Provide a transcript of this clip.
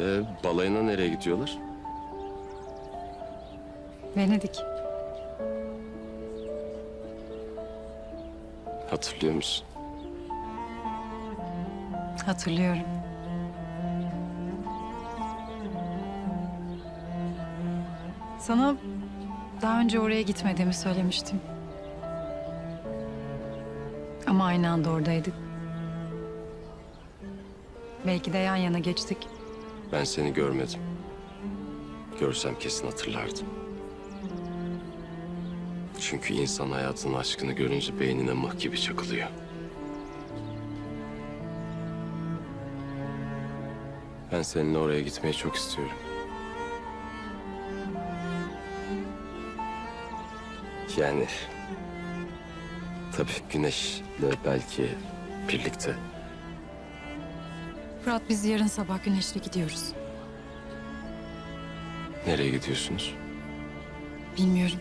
Ee, balayına nereye gidiyorlar? Venedik. Hatırlıyor musun? Hatırlıyorum. Sana daha önce oraya gitmediğimi söylemiştim. Ama aynı anda oradaydık. Belki de yan yana geçtik. Ben seni görmedim. Görsem kesin hatırlardım. Çünkü insan hayatın aşkını görünce beynine mıh gibi çakılıyor. Ben seninle oraya gitmeyi çok istiyorum. Yani tabii güneşle belki birlikte. Fırat biz yarın sabah güneşle gidiyoruz. Nereye gidiyorsunuz? Bilmiyorum.